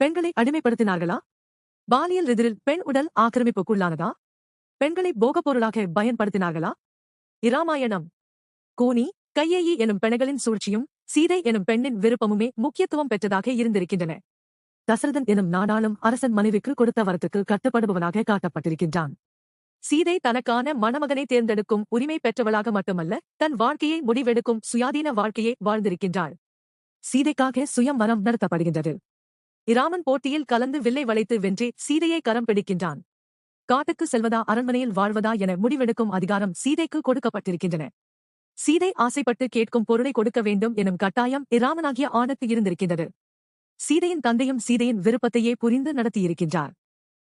பெண்களை அடிமைப்படுத்தினார்களா? பாலியல் எதிரில் பெண் உடல் ஆக்கிரமிப்புக்குள்ளானதா? பெண்களை போகப் பொருளாக பயன்படுத்தினார்களா? இராமாயணம். கோனி கையேயி எனும் பெண்களின் சூழ்ச்சியும் சீதை எனும் பெண்ணின் விருப்பமுமே முக்கியத்துவம் பெற்றதாக இருந்திருக்கின்றன. தசரதன் எனும் நாடாளும் அரசன் மனைவிக்கு கொடுத்த வரத்துக்கு கட்டுப்படுபவனாக காட்டப்பட்டிருக்கின்றான். சீதை தனக்கான மணமகனை தேர்ந்தெடுக்கும் உரிமை பெற்றவளாக மட்டுமல்ல தன் வாழ்க்கையை முடிவெடுக்கும் சுயாதீன வாழ்க்கையை வாழ்ந்திருக்கின்றாள். சீதைக்காக சுயம் சுயம்வரம் நடத்தப்படுகின்றது. இராமன் போட்டியில் கலந்து வில்லை வளைத்து வென்றே சீதையை கரம் பிடிக்கின்றான். காட்டுக்கு செல்வதா அரண்மனையில் வாழ்வதா என முடிவெடுக்கும் அதிகாரம் சீதைக்கு கொடுக்கப்பட்டிருக்கின்றன. சீதை ஆசைப்பட்டு கேட்கும் பொருளை கொடுக்க வேண்டும் எனும் கட்டாயம் இராமனாகிய ஆணுக்கு இருந்திருக்கின்றது. சீதையின் தந்தையும் சீதையின் விருப்பத்தையே புரிந்து நடத்தியிருக்கின்றார்.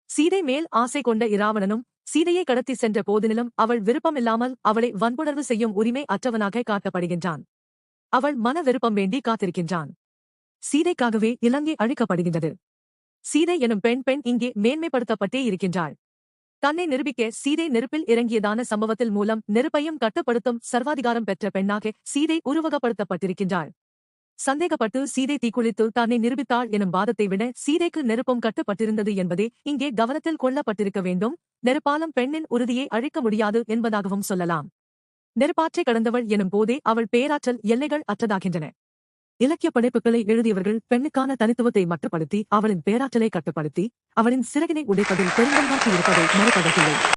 சீதை மேல் ஆசை கொண்ட இராவணனும் சீதையை கடத்தி சென்ற போதிலும் அவள் விருப்பமில்லாமல் அவளை வன்புணர்வு செய்யும் உரிமை அற்றவனாக காட்டப்படுகின்றான். அவள் மன விருப்பம் வேண்டி காத்திருக்கின்றான். சீதைக்காகவே இலங்கை அழிக்கப்படுகின்றது. சீதை எனும் பெண் பெண் இங்கே மேன்மைப்படுத்தப்பட்டே இருக்கின்றாள். தன்னை நிரூபிக்க சீதை நெருப்பில் இறங்கியதான சம்பவத்தில் மூலம் நெருப்பையும் கட்டுப்படுத்தும் சர்வாதிகாரம் பெற்ற பெண்ணாக சீதை உருவகப்படுத்தப்பட்டிருக்கின்றாள். சந்தேகப்பட்டு சீதை தீக்குளித்து தன்னை நிரூபித்தாள் எனும் வாதத்தை விட சீதைக்கு நெருப்பும் கட்டுப்பட்டிருந்தது என்பதே இங்கே கவனத்தில் கொள்ளப்பட்டிருக்க வேண்டும். நெருப்பாலும் பெண்ணின் உறுதியை அழிக்க முடியாது என்பதாகவும் சொல்லலாம். நெருப்பாற்றை கடந்தவள் எனும் போதே அவள் பேராற்றல் எல்லைகள் அற்றதாகின்றன. இலக்கிய படைப்புகளை எழுதியவர்கள் பெண்ணுக்கான தனித்துவத்தை மட்டுப்படுத்தி அவளின் பேராற்றலை கட்டுப்படுத்தி அவளின் சிறகினை உடைப்பதில் பெருங்கல்வாக்கி இருப்பதை மறுப்பதற்கில்லை.